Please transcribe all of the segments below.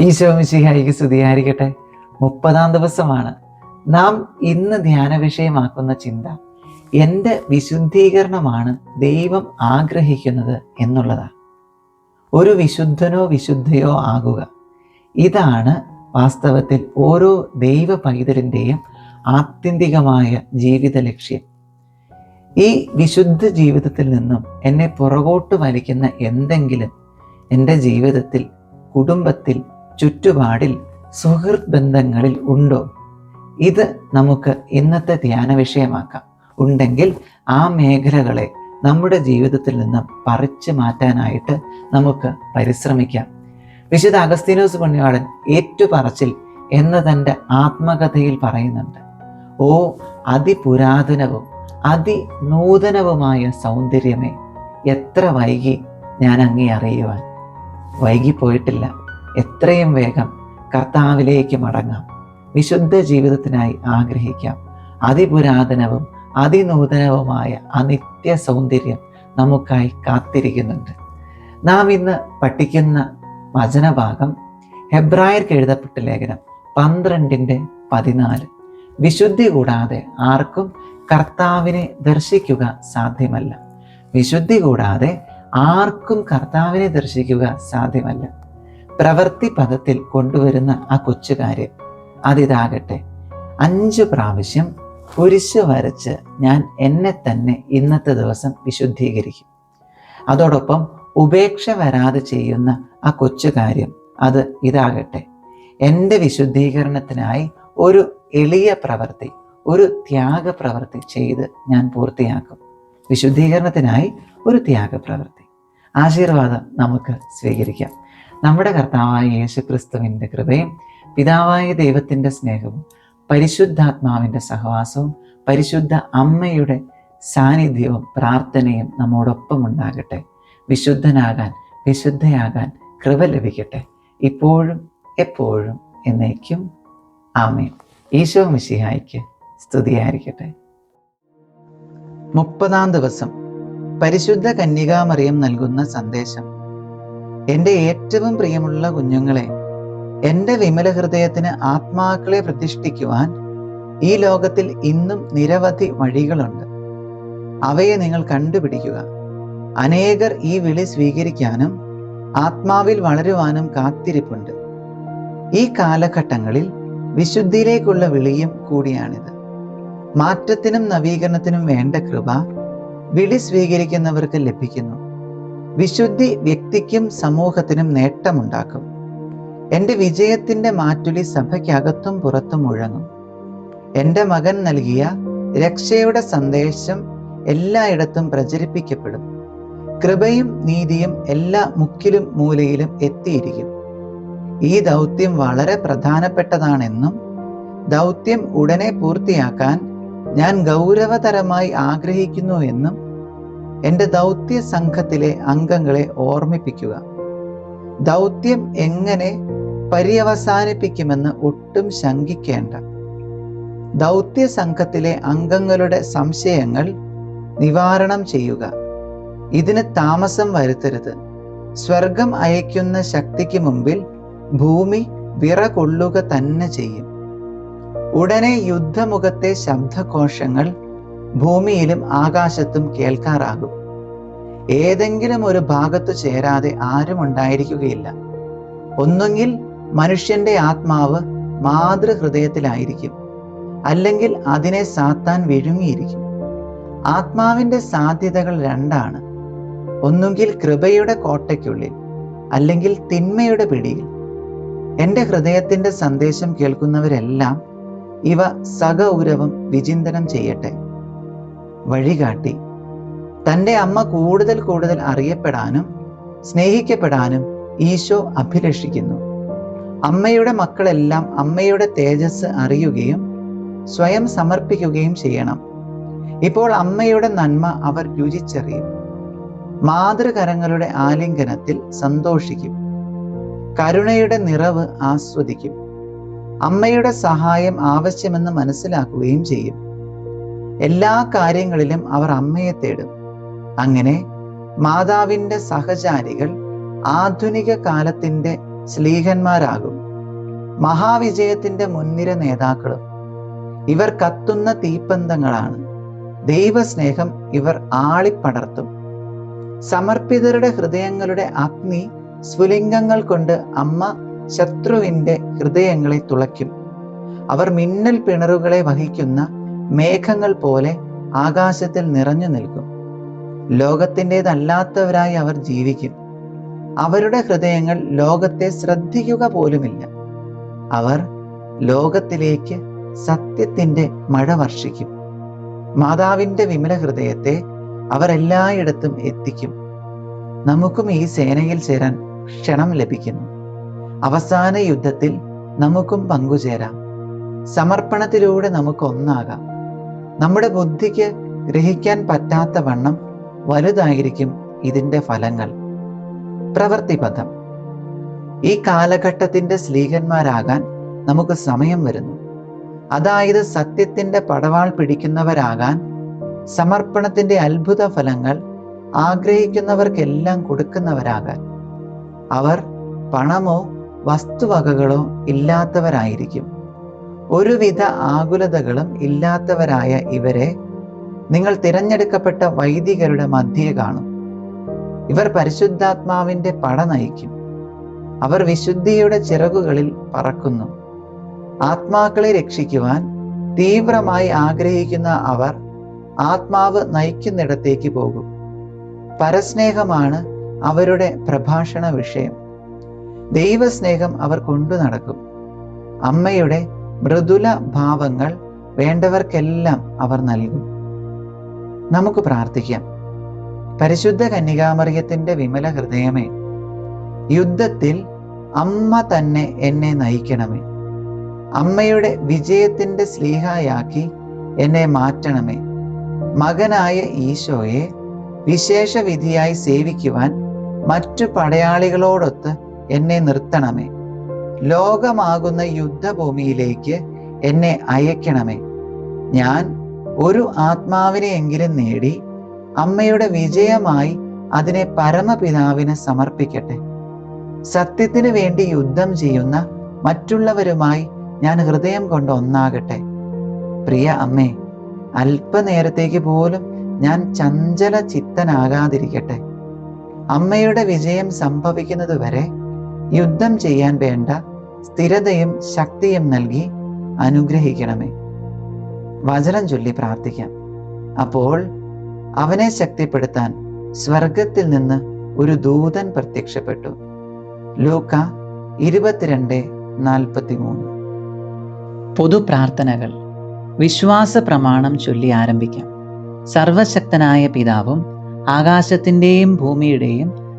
ഈശോ മിശിഹായിക്ക് സ്തുതിയായിരിക്കട്ടെ. മുപ്പതാം ദിവസമാണ്. നാം ഇന്ന് ധ്യാന വിഷയമാക്കുന്ന ചിന്ത എന്റെ വിശുദ്ധീകരണമാണ് ദൈവം ആഗ്രഹിക്കുന്നത് എന്നുള്ളതാണ് ഒരു വിശുദ്ധനോ വിശുദ്ധയോ ആകുക. ഇതാണ് വാസ്തവത്തിൽ ഓരോ ദൈവ പൈതലിന്റെയും ആത്യന്തികമായ ജീവിത ലക്ഷ്യം. ഈ വിശുദ്ധ ജീവിതത്തിൽ നിന്നും എന്നെ പുറകോട്ട് വലിക്കുന്ന എന്തെങ്കിലും എന്റെ ജീവിതത്തിൽ കുടുംബത്തിൽ ചുറ്റുപാടിൽ സുഹൃത്ത് ബന്ധങ്ങളിൽ ഉണ്ടോ? ഇത് നമുക്ക് ഇന്നത്തെ ധ്യാന വിഷയമാക്കാം. ഉണ്ടെങ്കിൽ ആ മേഖലകളെ നമ്മുടെ ജീവിതത്തിൽ നിന്ന് പറിച്ചു മാറ്റാനായിട്ട് നമുക്ക് പരിശ്രമിക്കാം. വിശുദ്ധ അഗസ്തീനോസ് പുണ്യവാളൻ ഏറ്റുപറച്ചിൽ എന്ന തന്റെ ആത്മകഥയിൽ പറയുന്നുണ്ട്. ഓ അതിപുരാതനവും അതിനൂതനവുമായ സൗന്ദര്യമേ എത്ര വൈകി ഞാൻ അങ്ങേ അറിയുവാൻ. വൈകിപ്പോയിട്ടില്ല. എത്രയും വേഗം കർത്താവിലേക്ക് മടങ്ങാം. വിശുദ്ധ ജീവിതത്തിനായി ആഗ്രഹിക്കാം. അതിപുരാതനവും അതിനൂതനവുമായ അനിത്യ സൗന്ദര്യം നമുക്കായി കാത്തിരിക്കുന്നുണ്ട്. നാം ഇന്ന് പഠിക്കുന്ന വചനഭാഗം ഹെബ്രായർക്ക് എഴുതപ്പെട്ട ലേഖനം പന്ത്രണ്ടിന്റെ പതിനാല്. വിശുദ്ധി കൂടാതെ ആർക്കും കർത്താവിനെ ദർശിക്കുക സാധ്യമല്ല. വിശുദ്ധി കൂടാതെ ആർക്കും കർത്താവിനെ ദർശിക്കുക സാധ്യമല്ല. പ്രവൃത്തി പദത്തിൽ കൊണ്ടുവരുന്ന ആ കൊച്ചുകാര് അതിതാകട്ടെ അഞ്ച് പ്രാവശ്യം കുരിശ് വരച്ച് ഞാൻ എന്നെ തന്നെ ഇന്നത്തെ ദിവസം വിശുദ്ധീകരിക്കും. അതോടൊപ്പം ഉപേക്ഷ വരാതെ ചെയ്യുന്ന ആ കൊച്ചു കാര്യം അത് ഇതാകട്ടെ എന്റെ വിശുദ്ധീകരണത്തിനായി ഒരു എളിയ പ്രവൃത്തി ഒരു ത്യാഗ പ്രവൃത്തി ചെയ്ത് ഞാൻ പൂർത്തിയാക്കും. വിശുദ്ധീകരണത്തിനായി ഒരു ത്യാഗ പ്രവൃത്തി ആശീർവാദം നമുക്ക് സ്വീകരിക്കാം. നമ്മുടെ കർത്താവായ യേശു ക്രിസ്തുവിന്റെ കൃപയും പിതാവായ ദൈവത്തിന്റെ സ്നേഹവും പരിശുദ്ധാത്മാവിന്റെ സഹവാസവും പരിശുദ്ധ അമ്മയുടെ സാന്നിധ്യവും പ്രാർത്ഥനയും നമ്മോടൊപ്പം ഉണ്ടാകട്ടെ. വിശുദ്ധനാകാൻ വിശുദ്ധയാകാൻ കൃപ ലഭിക്കട്ടെ. ഇപ്പോഴും എപ്പോഴും എന്നേക്കും. ആമേൻ. ഈശോ മിശിഹായിക്ക് സ്തുതിയായിരിക്കട്ടെ. മുപ്പതാം ദിവസം. പരിശുദ്ധ കന്യകാമറിയം നൽകുന്ന സന്ദേശം. എന്റെ ഏറ്റവും പ്രിയമുള്ള കുഞ്ഞുങ്ങളെ എന്റെ വിമല ഹൃദയത്തിന് ആത്മാക്കളെ പ്രതിഷ്ഠിക്കുവാൻ ഈ ലോകത്തിൽ ഇന്നും നിരവധി വഴികളുണ്ട്. അവയെ നിങ്ങൾ കണ്ടുപിടിക്കുക. അനേകർ ഈ വിളി സ്വീകരിക്കാനും ആത്മാവിൽ വളരുവാനും കാത്തിരിപ്പുണ്ട്. ഈ കാലഘട്ടങ്ങളിൽ വിശുദ്ധിയിലേക്കുള്ള വിളിയും കൂടിയാണിത്. മാറ്റത്തിനും നവീകരണത്തിനും വേണ്ട കൃപ വിളി സ്വീകരിക്കുന്നവർക്ക് ലഭിക്കുന്നു. വിശുദ്ധി വ്യക്തിക്കും സമൂഹത്തിനും നേട്ടമുണ്ടാക്കും. എന്റെ വിജയത്തിന്റെ മാറ്റുലി സഭയ്ക്കകത്തും പുറത്തും മുഴങ്ങും. എന്റെ മകൻ നൽകിയ രക്ഷയുടെ സന്ദേശം എല്ലായിടത്തും പ്രചരിപ്പിക്കപ്പെടും. കൃപയും നീതിയും എല്ലാ മുക്കിലും മൂലയിലും എത്തിയിരിക്കും. ഈ ദൗത്യം വളരെ പ്രധാനപ്പെട്ടതാണെന്നും ദൗത്യം ഉടനെ പൂർത്തിയാക്കാൻ ഞാൻ ഗൗരവതരമായി ആഗ്രഹിക്കുന്നു എന്നും എന്റെ ദൗത്യ സംഘത്തിലെ അംഗങ്ങളെ ഓർമ്മിപ്പിക്കുക. ദൗത്യം എങ്ങനെ പര്യവസാനിപ്പിക്കുമെന്ന് ഒട്ടും ശങ്കിക്കേണ്ട. ദൗത്യ സംഘത്തിലെ അംഗങ്ങളുടെ സംശയങ്ങൾ നിവാരണം ചെയ്യുക. ഇതിന് താമസം വരുത്തരുത്. സ്വർഗം അയക്കുന്ന ശക്തിക്ക് മുമ്പിൽ ഭൂമി വിറകൊള്ളുക തന്നെ ചെയ്യും. ഉടനെ യുദ്ധമുഖത്തെ ശബ്ദകോശങ്ങൾ ഭൂമിയിലും ആകാശത്തും കേൾക്കാറാകും. ഏതെങ്കിലും ഒരു ഭാഗത്തു ചേരാതെ ആരും ഉണ്ടായിരിക്കുകയില്ല. ഒന്നുകിൽ മനുഷ്യന്റെ ആത്മാവ് മാതൃഹൃദയത്തിലായിരിക്കും. അല്ലെങ്കിൽ അതിനെ സാത്താൻ വിഴുങ്ങിയിരിക്കും. ആത്മാവിന്റെ സാധ്യതകൾ രണ്ടാണ്. ഒന്നുകിൽ കൃപയുടെ കോട്ടയ്ക്കുള്ളിൽ അല്ലെങ്കിൽ തിന്മയുടെ പിടിയിൽ. എന്റെ ഹൃദയത്തിന്റെ സന്ദേശം കേൾക്കുന്നവരെല്ലാം ഇവ സഗൗരവം വിചിന്തനം ചെയ്യട്ടെ. വഴികാട്ടി. തന്റെ അമ്മ കൂടുതൽ കൂടുതൽ അറിയപ്പെടാനും സ്നേഹിക്കപ്പെടാനും ഈശോ അഭിലഷിക്കുന്നു. അമ്മയുടെ മക്കളെല്ലാം അമ്മയുടെ തേജസ് അറിയുകയും സ്വയം സമർപ്പിക്കുകയും ചെയ്യണം. ഇപ്പോൾ അമ്മയുടെ നന്മ അവർ രുചിച്ചറിയും. മാതൃകരങ്ങളുടെ ആലിംഗനത്തിൽ സന്തോഷിക്കും. കരുണയുടെ നിറവ് ആസ്വദിക്കും. അമ്മയുടെ സഹായം ആവശ്യമെന്ന് മനസ്സിലാക്കുകയും ചെയ്യും. എല്ലാ കാര്യങ്ങളിലും അവർ അമ്മയെ തേടും. അങ്ങനെ മാതാവിന്റെ സഹചാരികൾ ആധുനിക കാലത്തിന്റെ സ്ലീഹന്മാരാകും. മഹാവിജയത്തിന്റെ മുൻനിര നേതാക്കളും ഇവർ കത്തുന്ന തീപ്പന്തങ്ങളാണ്. ദൈവസ്നേഹം ഇവർ ആളിപ്പടർത്തും. സമർപ്പിതരുടെ ഹൃദയങ്ങളുടെ അഗ്നി സ്ഫുലിംഗങ്ങൾ കൊണ്ട് അമ്മ ശത്രുവിന്റെ ഹൃദയങ്ങളെ തുളയ്ക്കും. അവർ മിന്നൽ പിണറുകളെ വഹിക്കുന്ന മേഘങ്ങൾ പോലെ ആകാശത്തിൽ നിറഞ്ഞു നിൽക്കും. ലോകത്തിന്റെതല്ലാത്തവരായി അവർ ജീവിക്കും. അവരുടെ ഹൃദയങ്ങൾ ലോകത്തെ ശ്രദ്ധിക്കുക പോലുമില്ല. അവർ ലോകത്തിലേക്ക് സത്യത്തിന്റെ മഴ വർഷിക്കും. മാതാവിന്റെ വിമല ഹൃദയത്തെ അവർ എല്ലായിടത്തും എത്തിക്കും. നമുക്കും ഈ സേനയിൽ ചേരാൻ ക്ഷണം ലഭിക്കുന്നു. അവസാന യുദ്ധത്തിൽ നമുക്കും പങ്കുചേരാം. സമർപ്പണത്തിലൂടെ നമുക്ക് ഒന്നാകാം നമ്മുടെ ബുദ്ധിക്ക് ഗ്രഹിക്കാൻ പറ്റാത്ത വണ്ണം വലുതായിരിക്കും ഇതിന്റെ ഫലങ്ങൾ. പ്രവൃത്തിപഥം ഈ കാലഘട്ടത്തിന്റെ സ്ലീഹന്മാരാകാൻ നമുക്ക് സമയം വരുന്നു. അതായത് സത്യത്തിന്റെ പടവാൾ പിടിക്കുന്നവരാകാൻ സമർപ്പണത്തിന്റെ അത്ഭുത ഫലങ്ങൾ ആഗ്രഹിക്കുന്നവർക്കെല്ലാം കൊടുക്കുന്നവരാകാൻ. അവർ പണമോ വസ്തുവകകളോ ഇല്ലാത്തവരായിരിക്കും. ഒരുവിധ ആകുലതകളും ഇല്ലാത്തവരായ ഇവരെ നിങ്ങൾ തിരഞ്ഞെടുക്കപ്പെട്ട വൈദികരുടെ മധ്യേ കാണും. ഇവർ പരിശുദ്ധാത്മാവിന്റെ പട നയിക്കും. അവർ വിശുദ്ധിയുടെ ചിറകുകളിൽ പറക്കുന്നു. ആത്മാക്കളെ രക്ഷിക്കുവാൻ തീവ്രമായി ആഗ്രഹിക്കുന്ന അവർ ആത്മാവ് നയിക്കുന്നിടത്തേക്ക് പോകും. പരസ്നേഹമാണ് അവരുടെ പ്രഭാഷണ വിഷയം. ദൈവസ്നേഹം അവർ കൊണ്ടു നടക്കും. അമ്മയുടെ മൃദുല ഭാവങ്ങൾ വേണ്ടവർക്കെല്ലാം അവർ നൽകും. നമുക്ക് പ്രാർത്ഥിക്കാം. പരിശുദ്ധ കന്യകാമറിയത്തിന്റെ വിമല ഹൃദയമേ യുദ്ധത്തിൽ അമ്മ തന്നെ എന്നെ നയിക്കണമേ. അമ്മയുടെ വിജയത്തിന്റെ സ്ലീഹായാക്കി എന്നെ മാറ്റണമേ. മകനായ ഈശോയെ വിശേഷ വിധിയായി സേവിക്കുവാൻ മറ്റു പടയാളികളോടൊത്ത് എന്നെ നിർത്തണമേ. ലോകമാകുന്ന യുദ്ധഭൂമിയിലേക്ക് എന്നെ അയക്കണമേ. ഞാൻ ഒരു ആത്മാവിനെയെങ്കിലും നേടി അമ്മയുടെ വിജയമായി അതിനെ പരമപിതാവിന് സമർപ്പിക്കട്ടെ. സത്യത്തിനു വേണ്ടി യുദ്ധം ചെയ്യുന്ന മറ്റുള്ളവരുമായി ഞാൻ ഹൃദയം കൊണ്ട് ഒന്നാകട്ടെ. പ്രിയ അമ്മേ അല്പനേരത്തേക്ക് പോലും ഞാൻ ചഞ്ചല ചിത്തനാകാതിരിക്കട്ടെ അമ്മയുടെ വിജയം സംഭവിക്കുന്നത് വരെ യുദ്ധം ചെയ്യാൻ വേണ്ട സ്ഥിരതയും ശക്തിയും നൽകി അനുഗ്രഹിക്കണമേ. വചനം ചൊല്ലി പ്രാർത്ഥിക്കാം. അപ്പോൾ അവനെ ശക്തിപ്പെടുത്താൻ സ്വർഗത്തിൽ നിന്ന് ഒരു ദൂതൻ പ്രത്യക്ഷപ്പെട്ടു. ലൂക്ക ഇരുപത്തിരണ്ട് നാൽപ്പത്തി മൂന്ന് പൊതുപ്രാർത്ഥനകൾ. വിശ്വാസ പ്രമാണം ചൊല്ലി ആരംഭിക്കാം. സർവശക്തനായ പിതാവും ആകാശത്തിന്റെയും ഭൂമിയുടെയും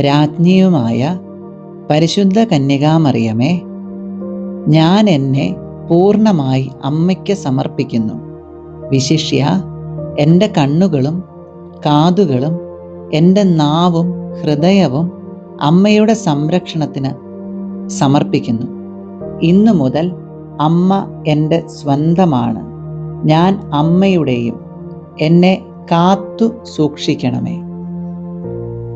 രാജ്ഞിയുമായ പരിശുദ്ധ കന്യകാമറിയമേ ഞാൻ എന്നെ പൂർണമായി അമ്മയ്ക്ക് സമർപ്പിക്കുന്നു. വിശിഷ്യ എന്റെ കണ്ണുകളും കാതുകളും എന്റെ നാവും ഹൃദയവും അമ്മയുടെ സംരക്ഷണത്തിന് സമർപ്പിക്കുന്നു. ഇന്നു മുതൽ അമ്മ എന്റെ സ്വന്തമാണ്. ഞാൻ അമ്മയുടെയും എന്നെ കാത്തു സൂക്ഷിക്കണമേ.